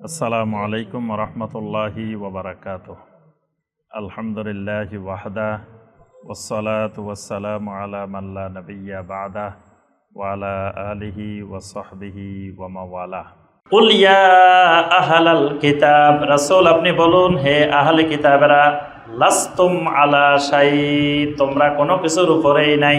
আসসালামু আলাইকুম রহমতুল্লাহি ওবরাকাত আলহামদুলিল্লাহ ওয়াহদা ওসলাত ওয়াসালাম আলা মাল্লা নবিয়া বাদা ওয়ালা আলিহি ওসহবিহি ওয়ামাওয়ালা ইয়া আহলাল কিতাব, রাসূল আপনি বলুন, হে আহলে কিতাবেরা, লাস্তুম আলা শাই, তোমরা কোনো কিছুর উপরেই নাই।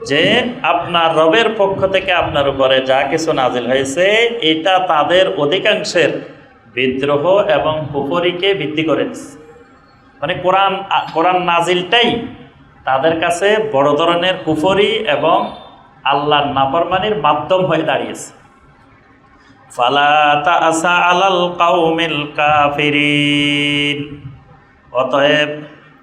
যে আপনার রবের পক্ষ থেকে আপনার উপরে যা কিছু নাজিল হয়েছে, এটা তাদের অধিকাংশের বিদ্রোহ এবং কুফরিকে ভিত্তি করে। মানে কোরআন কোরআন নাজিলটাই তাদের কাছে বড় ধরনের কুফরি এবং আল্লাহর নাফরমানির মাধ্যম হয়ে দাঁড়িয়েছে অতএব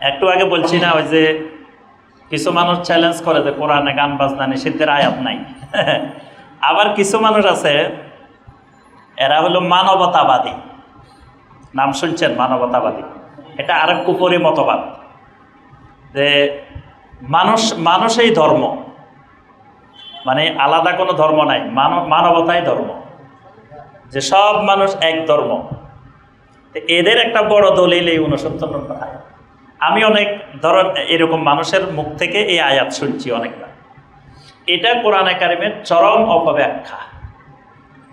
একটু আগে বলছি না, ওই যে কিছু মানুষ চ্যালেঞ্জ করে যে কোরআনে গান বাজনা নিষিদ্ধের আয়াত নাই। আবার কিছু মানুষ আছে, এরা হলো মানবতাবাদী। নাম শুনছেন? মানবতাবাদী। এটা আরেক কুপরি মতবাদ যে মানুষ, মানুষই ধর্ম। মানে আলাদা কোনো ধর্ম নাই, মানব, মানবতাই ধর্ম। যে সব মানুষ এক ধর্ম। এদের একটা বড় দলিল এই উনসত্তর নম্বর আয়াত। আমি অনেক ধরন এরকম মানুষের মুখ থেকে এই আয়াত শুনছি অনেকবার। এটা কোরআন একাডেমির চরম অপব্যাখ্যা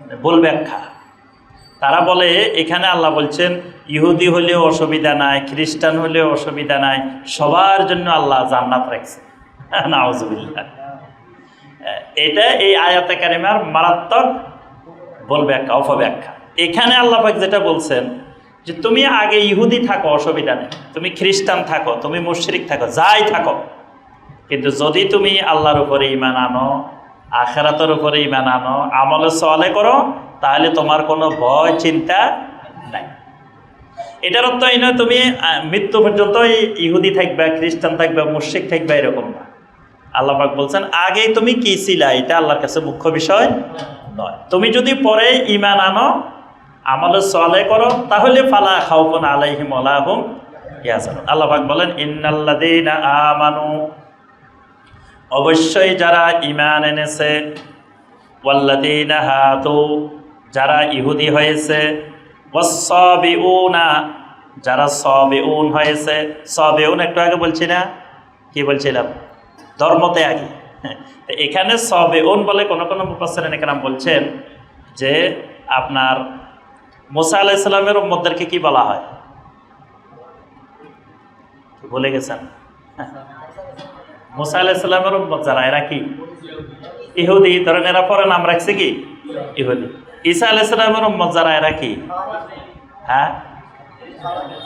মানে ভুল ব্যাখ্যা। তারা বলে, এখানে আল্লাহ বলছেন, ইহুদি হলেও অসুবিধা নাই, খ্রিস্টান হলেও অসুবিধা নাই, সবার জন্য আল্লাহ জান্নাত রাখছে। নাওজুবিল্লাহ এটা এই আয়াতে কারিমার মারাত্মক বল ব্যাখ্যা, অপব্যাখ্যা। এখানে আল্লাপাক যেটা বলছেন যে তুমি আগে ইহুদি থাকো, অসুবিধা নেই। তুমি খ্রিস্টান থাকো, তুমি মুশরিক থাকো, যাই থাকো। কিন্তু যদি তুমি আল্লাহর উপরে ইমান আনো, আখেরাতের উপরে ইমান আনো, আমলে সলে করো, তাহলে তোমার কোনো ভয়, চিন্তা নাই। এটার অর্থ এই নয়, তুমি মৃত্যু পর্যন্ত ইহুদি থাকবে, খ্রিস্টান থাকবে, মুশরিক থাকবে, এরকম না। আল্লাহ পাক বলছেন আগেই তুমি কি ছিলা? এটা আল্লাহর কাছে মুখ্য বিষয় নয়। তুমি যদি পরে ইমান আনো আমলে সলে করো, তাহলে ফালা খাউফুন আলাইহিম আলাহুম ইয়াজান আল্লাহ পাক বলেন, ইন্নাল্লাযীনা আমানু। অবশ্যই যারা ইমান এনেছে, ওয়াল্লাযীনা হাদু যারা ইহুদি হয়েছে, ওয়াসসাবিউনা, যারা সাবিউন হয়েছে, সাবিউন একটু আগে বলছি না? কি বলছিলাম? ধর্মতে আগে এখানে সাবিউন বলে কোনো কোনো মুফাসসিরিন একরাম বলছেন যে আপনার মুসা আলাহ ইসলামের উম্মতদেরকে কি বলা হয়? বলে গেছেন? মুসা আলাহ ইসলামের উম্মত যারা, এরা কি? ইহুদি। ধরেন এরা পরে নাম রাখছে কি? ইহুদি। ঈসা আলাহ ইসলামের উম্মত যারা, এরা কি? হ্যাঁ?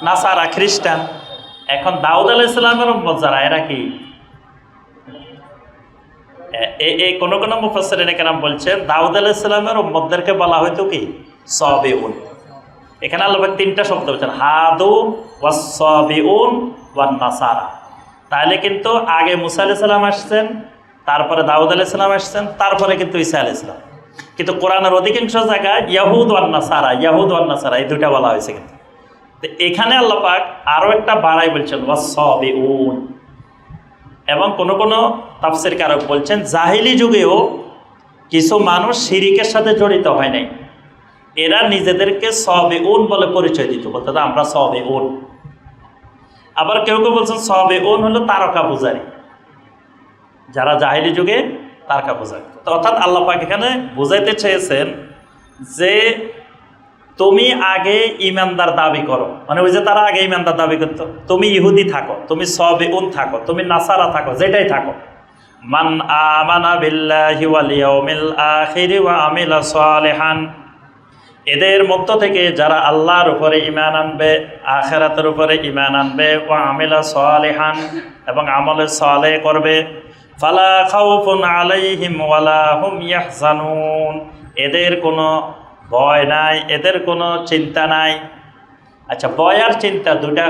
নাসারা, খ্রিস্টান। এখন দাউদ আলাহ ইসলামের উম্মত যারা, এরা কি? এই কোন কোন মুফাসসিরিন কেরাম বলছেন, দাউদ আলাহ ইসলামের উম্মতদেরকে বলা হয়তো কি? সবে সবিউন। এখানে আল্লাহ তিনটা শব্দ বলছেন হাদু নাসারা তাহলে কিন্তু আগে মুসা আলাইহিস সালাম আসছেন, তারপরে দাউদ আলাইহিস সালাম আসছেন, তারপরে কিন্তু ঈসা আলাইহিস সালাম। কিন্তু কোরআনের অধিকাংশ জায়গায় ইয়াহুদ ওয়ান নাসারা ইয়াহুদ ওয়ান নাসারা এই দুইটা বলা হয়েছে কিন্তু। তো এখানে আল্লাহ পাক আরও একটা বাড়াই বলছেন ওয়াসবিউন এবং কোনো কোনো তাফসির কারক বলছেন, জাহিলি যুগেও কিছু মানুষ শিরিকের সাথে জড়িত হয় নাই। এরা নিজেদেরকে সবে ওন বলে পরিচয় দিত, বলতে আমরা সবে ওন আবার কেউ কেউ বলছেন সবে ওন হলো তারকা পূজারী। যারা জাহিলি যুগে তারকা পূজারী। অর্থাৎ আল্লাহ পাক এখানে বুঝাইতে চেয়েছেন যে তুমি আগে ইমানদার দাবি করো। মানে ওই যে তারা আগে ইমানদার দাবি করতো, তুমি ইহুদি থাকো, তুমি সবে উন থাকো, তুমি নাসারা থাকো, যেটাই থাকো। মান আমানা বিল্লাহি ওয়াল ইয়াউমিল আখির ওয়া আমিলা সালিহান। এদের মধ্য থেকে যারা আল্লাহর উপরে ইমান আনবে, আখেরাতের উপরে ইমান আনবে ও আমিলা সালেহান এবং আমলে সালে করবে, ফালা খাউফুন আলাইহিম ওয়ালা হুম ইয়াহজানুন। এদের কোনো ভয় নাই, এদের কোনো চিন্তা নাই। আচ্ছা ভয় আর চিন্তা দুটা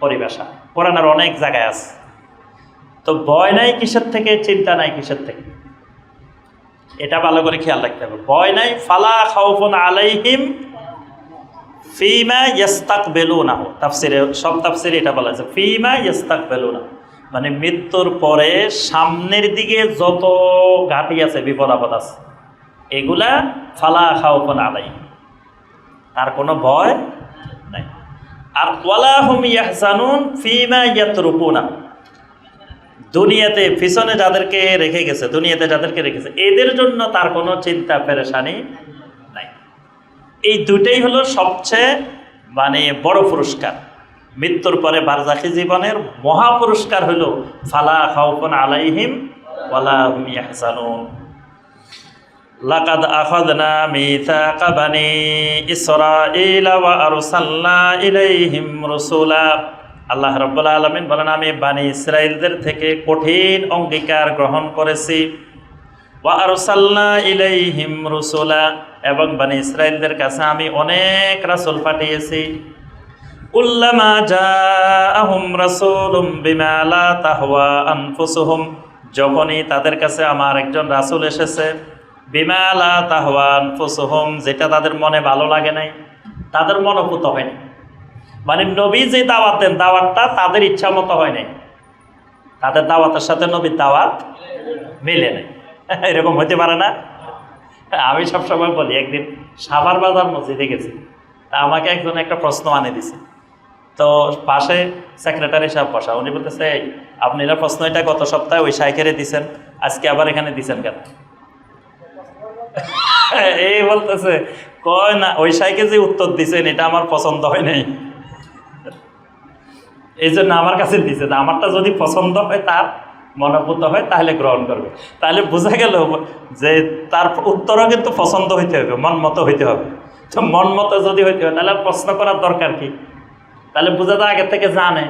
পরিভাষা। কোরআনের অনেক জায়গায় আছে। তো ভয় নাই কিসের থেকে, চিন্তা নাই কিসের থেকে? এটা ভালো করে খেয়াল রাখতে হবে। ভয় নাই, ফালা খাউফুন আলাইহিম ফিমা ইস্তাক বেলু না তাফসিরে, সব তাফসিরে এটা বলা আছে, ফিমা ইস্তাক বেলু না মানে মৃত্যুর পরে সামনের দিকে যত ঘাটি আছে, বিপদ আপদ আছে, এগুলা ফালা খাউফুন আলাই তার কোনো ভয় নাই। আর ওয়ালা হুম ইয়াহজানুন ফিমা ইয়াতরুকুনা দুনিয়াতে পিছনে যাদেরকে রেখে গেছে, দুনিয়াতে যাদেরকে রেখেছে এদের জন্য তার কোনো চিন্তা পেরেশানি নাই। এই দুটেই হলো সবচেয়ে মানে বড় পুরস্কার। মৃত্যুর পরে বারজাখি জীবনের মহা পুরস্কার হলো, ফালা খাউফুন আলাইহিম লাকাদ আখাযনা মিথাকা বানি ইসরাঈলা ওয়া আরসালনা ইলাইহিম রাসূলা। আল্লাহ রব্বুল আলমিন বলেন, আমি বানি ইসরায়েলদের থেকে কঠিন অঙ্গীকার গ্রহণ করেছি। ওয়া আরসালনা ইলাইহিম রুসুলা এবং বানি ইসরায়েলদের কাছে আমি অনেক রাসূল পাঠিয়েছি। কুল্লামা জাআহুম রাসূলুম বিমা লা তাহওয়া আনফুসুহুম। যখনই তাদের কাছে আমার একজন রাসূল এসেছে, বিমা লা তাহওয়া যেটা তাদের মনে ভালো লাগে নাই, তাদের মনোভূত হয়নি মানে নবী যে দাওয়াত দেন, দাওয়াতটা তাদের ইচ্ছা মতো হয় নাই। তাদের দাওয়াতের সাথে নবীর দাওয়াত মিলে নেই। এরকম হতে পারে না? আমি সবসময় বলি, একদিন সাভার বাজার মসজিদে গেছি, তা আমাকে একজন একটা প্রশ্ন আনে দিছে। তো পাশে সেক্রেটারি সাহেব বসা, উনি বলতেছে আপনি এটা প্রশ্ন এটা গত সপ্তাহে ওই সাইকেলে দিছেন, আজকে আবার এখানে দিছেন কেন? এই বলতেছে, কয় না, ওই সাইকে যে উত্তর দিছেন, এটা আমার পছন্দ হয় নাই। এই জন্য আমার কাছে দিছে যে আমারটা যদি পছন্দ হয় তার, মনোভূত হয়, তাহলে গ্রহণ করবে। তাহলে বোঝা গেল যে তার উত্তরও কিন্তু পছন্দ হইতে হবে, মন মতো হইতে হবে। তো মন মতো যদি হইতে হয়, তাহলে প্রশ্ন করার দরকার কি? তাহলে বোঝা যায় আগের থেকে জানে।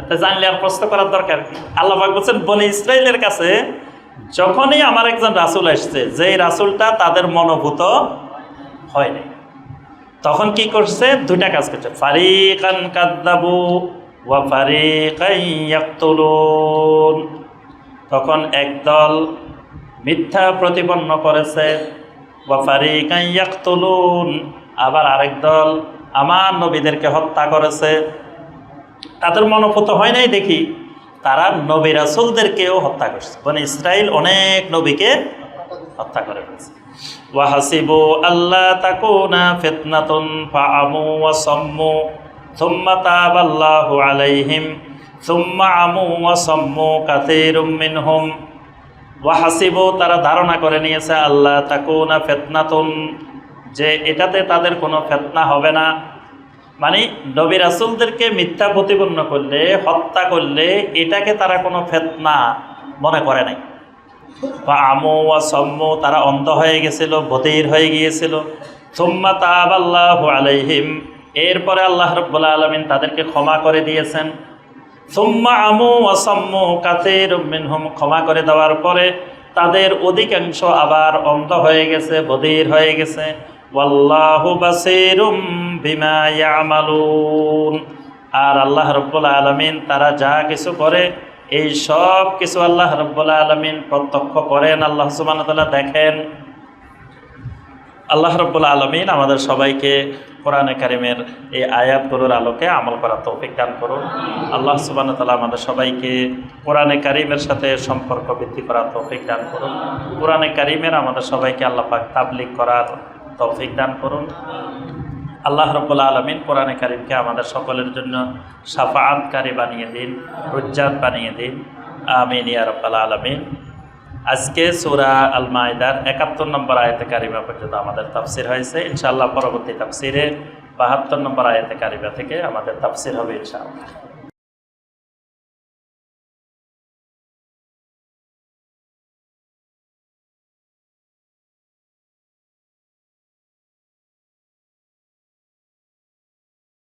এতে জানলে আর প্রশ্ন করার দরকার কি? আল্লাহ বলছেন বলে ইসরায়েলের কাছে যখনই আমার একজন রাসুল আসছে, যেই রাসুলটা তাদের মনোভূত হয়নি তখন কি করছে? দুইটা কাজ করছে। ফারিকান কাদ্দাবু ওয়া ফারিকান ইয়াকতুলুন। তখন একদল মিথ্যা প্রতিপন্ন করেছে, ওয়া ফারিকান ইয়াকতুলুন। আবার আরেক দল আমার নবীদেরকে হত্যা করেছে। তাদের মনোপত হয় নাই দেখি। তারা নবী রাসুলদেরকেও হত্যা করছে। মানে ইসরায়েল অনেক নবীকে হত্যা করে ফেলছে। ওয়াহাসিবু আল্লাহ তাকুনা ফিতনাতুন ফাআমু থুম্মা আলাইহিম আমু ওয়া তারা ধারণা করে নিয়েছে আল্লাহ তাকুনা ফিতনাতুন, যে এটাতে তাদের কোনো ফেতনা হবে না। মানে নবী রাসুলদেরকে মিথ্যা প্রতিপন্ন করলে, হত্যা করলে, এটাকে তারা কোনো ফেতনা মনে করে নাই। আমু ওয়া সম্মু, তারা অন্ধ হয়ে গেছিল, বধির হয়ে গিয়েছিল। সুম্মা আল্লাহ আলাইহিম, এরপরে আল্লাহ রব্বুল্লাহ আলমিন তাদেরকে ক্ষমা করে দিয়েছেন। সুম্মা আমু ওয়া সম্মু, কাসীর মিনহুম ক্ষমা করে দেওয়ার পরে তাদের অধিকাংশ আবার অন্ধ হয়ে গেছে, বধির হয়ে গেছে। ওয়াল্লাহু বাসীরুম বিমা ইয়ামালুন। আর আল্লাহ রব্বুল আলমিন তারা যা কিছু করে এই সব কিছু আল্লাহ রব্বুল আলমিন প্রত্যক্ষ করেন। আল্লাহ সুবান দেখেন। আল্লাহ রব্বুল আলমিন আমাদের সবাইকে কোরআনে কারিমের এই আয়াতগুলোর আলোকে আমল করার তৌফিক দান করুন। আল্লাহ সুবান তালা আমাদের সবাইকে কোরআনে কারিমের সাথে সম্পর্ক বৃদ্ধি করার তৌফিক দান করুন। কোরআনে কারিমের আমাদের সবাইকে আল্লাহ পাক তাবলিক করার তৌফিক দান করুন। আল্লাহ রব্বুল আলমিন কোরআনে কারিমকে আমাদের সকলের জন্য সাফাআতকারী বানিয়ে দিন, রুজ্জাত বানিয়ে দিন। আমিন ইয়া রব্বাল আলমিন। আজকে সুরা আল মায়দার একাত্তর নম্বর আয়তে কারিমা পর্যন্ত আমাদের তাফসির হয়েছে। ইনশাআল্লাহ পরবর্তী তাফসিরে বাহাত্তর নম্বর আয়তে কারিমা থেকে আমাদের তাফসির হবে ইনশাআল্লাহ।